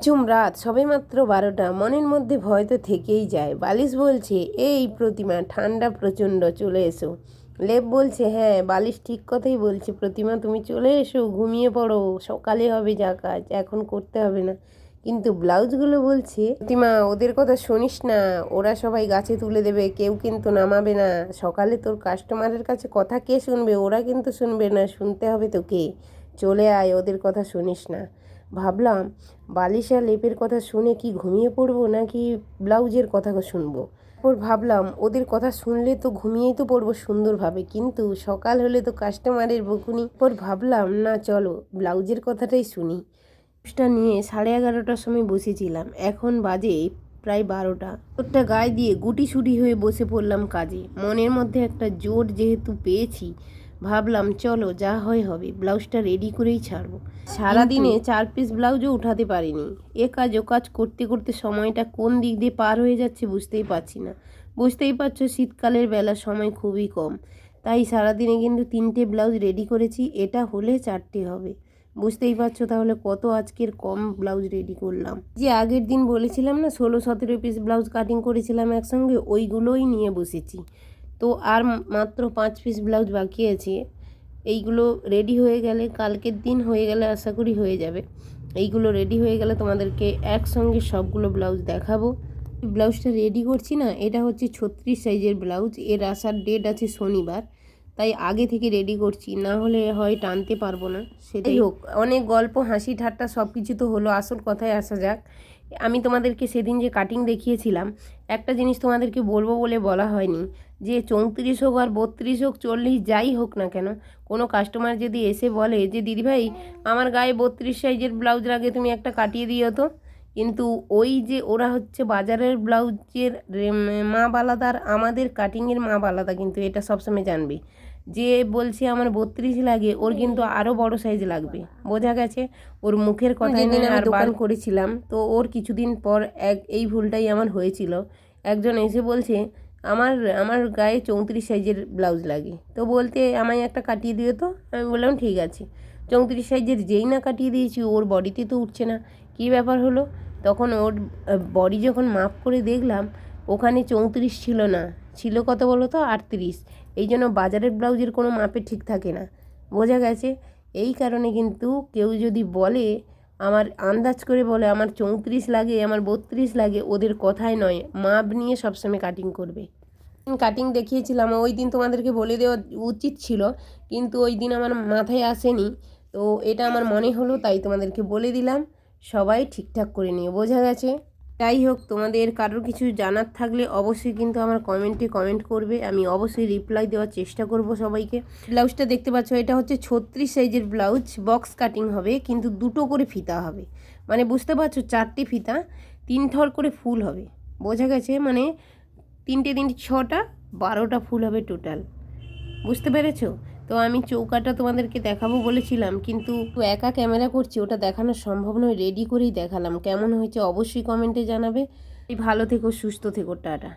ঝুম রাত সবে মাত্র বারোটা, মনের মধ্যে ভয় তো থেকেই যায়। বালিশ বলছে, এই প্রতিমা, ঠান্ডা প্রচণ্ড, চলে এসো। লেপ বলছে হ্যাঁ বালিশ ঠিক কথাই বলছে, প্রতিমা তুমি চলে এসো, ঘুমিয়ে পড়ো, সকালে হবে যা কাজ, এখন করতে হবে না। কিন্তু ব্লাউজগুলো বলছে, প্রতিমা, ওদের কথা শুনিস না, ওরা সবাই গাছে তুলে দেবে, কেউ কিন্তু নামাবে না। সকালে তোর কাস্টমারের কাছে কথা কে শুনবে? ওরা কিন্তু শুনবে না, শুনতে হবে তোকে। চলে আয়, ওদের কথা শুনিস না। ভাবলাম, বালিশা লেপের কথা শুনে কি ঘুমিয়ে পড়ব নাকি ব্লাউজের কথা শুনব? তারপর ভাবলাম, ওদের কথা শুনলে তো ঘুমিয়েই তো পড়ব সুন্দরভাবে, কিন্তু সকাল হলে তো কাস্টমারের বকুনি। পর ভাবলাম, না চলো, ব্লাউজের কথাটাই শুনি। নিয়ে সাড়ে এগারোটার সময় বসেছিলাম। এখন বাজে প্রায় বারোটা। ওরটা গায়ে দিয়ে গুটি সুটি হয়ে বসে পড়লাম কাজে। মনের মধ্যে একটা জোর যেহেতু পেয়েছি ভাবলাম চলো যা হয় হবে ব্লাউজটা রেডি করেই ছাড়বো। সারাদিনে চার পিস ব্লাউজও উঠাতে পারিনি। এ কাজ ও কাজ করতে করতে সময়টা কোন দিক দিয়ে পার হয়ে যাচ্ছে বুঝতেই পারছি না। বুঝতেই পারছ শীতকালের বেলা সময় খুবই কম। তাই সারাদিনে কিন্তু তিনটে ব্লাউজ রেডি করেছি এটা হলে চারটে হবে। বুঝতেই পারছ তাহলে কত আজকের কম ব্লাউজ রেডি করলাম। যে আগের দিন বলেছিলাম না, ষোলো সতেরো পিস ব্লাউজ কাটিং করেছিলাম একসঙ্গে, ওইগুলোই নিয়ে বসেছি। তো আর মাত্র পাঁচ পিস ব্লাউজ বাকি আছে। এইগুলো রেডি হয়ে গেলে, কালকের দিন হয়ে গেলে আশা করি হয়ে যাবে। এইগুলো রেডি হয়ে গেলে তোমাদেরকে একসঙ্গে সবগুলো ব্লাউজ দেখাবো। ব্লাউজটা রেডি করছি না, এটা হচ্ছে ছত্রিশ সাইজের ব্লাউজ এর আসার ডেট আছে শনিবার। তাই আগে থেকে রেডি করছি না হলে হয় টানতে পারব না। সেটাই। হোক অনেক গল্প হাসি ঠাট্টা সব কিছু তো হলো। আসল কথায় আসা যাক। আমি তোমাদেরকে সেদিন যে কাটিং দেখিয়েছিলাম একটা জিনিস তোমাদেরকে বলব বলে বলা হয়নি। যে চৌত্রিশ হোক আর বত্রিশ হোক চল্লিশ যাই হোক না কেন কোনো কাস্টমার যদি এসে বলে যে দিদিভাই আমার গায়ে বত্রিশ সাইজের ব্লাউজ লাগে তুমি একটা কাটিয়ে দিও তো। কিন্তু ওই যে ওরা হচ্ছে বাজারের ব্লাউজের মাপ আলাদা আর আমাদের কাটিংয়ের মাপ আলাদা কিন্তু এটা সবসময় জানবে। যে বলছে আমার বত্রিশ লাগে ওর কিন্তু আরও বড় সাইজ লাগবে। বোঝা গেছে? ওর মুখের কথা নিয়ে আর দোকান করেছিলাম। তো ওর কিছুদিন পর এক এই ভুলটাই আমার হয়েছিল। একজন এসে বলছে আমার আমার গায়ে চৌত্রিশ সাইজের ব্লাউজ লাগে। তো বলতে আমায় একটা কাটিয়ে দিও তো? আমি বললাম ঠিক আছে। চৌত্রিশ সাইজের যেই না কাটিয়ে দিয়েছি, ওর বডিতে তো উঠছে না। কী ব্যাপার হলো? তখন ওর বডি যখন মাপ করে দেখলাম, ওখানে চৌত্রিশ ছিল না। ছিল কত বলো তো? আটত্রিশ। এই জন্য বাজারের ব্লাউজের কোনো মাপে ঠিক থাকে না। বোঝা গেছে? এই কারণে কিন্তু কেউ যদি বলে, আমার আন্দাজ করে বলে, আমার চৌত্রিশ লাগে, আমার বত্রিশ লাগে, ওদের কথাই নয়। মাপ নিয়ে সবসময় কাটিং করবে। কাটিং দেখিয়েছিলাম, ওই দিন তোমাদেরকে বলে দেওয়া উচিত ছিল, কিন্তু ওই দিন আমার মাথায় আসেনি। তো এটা আমার মনে হলো, তাই তোমাদেরকে বলে দিলাম, সবাই ঠিকঠাক করে নিয়ে বোঝা গেছে? যাই হোক, তোমাদের কারোর কিছু জানার থাকলে অবশ্যই কিন্তু আমার কমেন্টে কমেন্ট করবে, আমি অবশ্যই রিপ্লাই দেওয়ার চেষ্টা করব সবাইকে। ব্লাউজটা দেখতে পাচ্ছ, এটা হচ্ছে ছত্রিশ সাইজের ব্লাউজ বক্স কাটিং হবে, কিন্তু দুটো করে ফিতা হবে। মানে বুঝতে পারছ, চারটে ফিতা, তিন থর করে ফুল হবে, বোঝা গেছে? মানে তিনটে তিনটে ছটা, বারোটা ফুল হবে টোটাল বুঝতে পেরেছ? তো আমি চৌকাটা তোমাদেরকে দেখাবো বলেছিলাম, কিন্তু একা ক্যামেরা করছি, ওটা দেখানো সম্ভব নয় রেডি করেই দেখালাম। কেমন হয়েছে অবশ্যই কমেন্টে জানাবে। ভালো থেকো, সুস্থ থেকো, টাটা।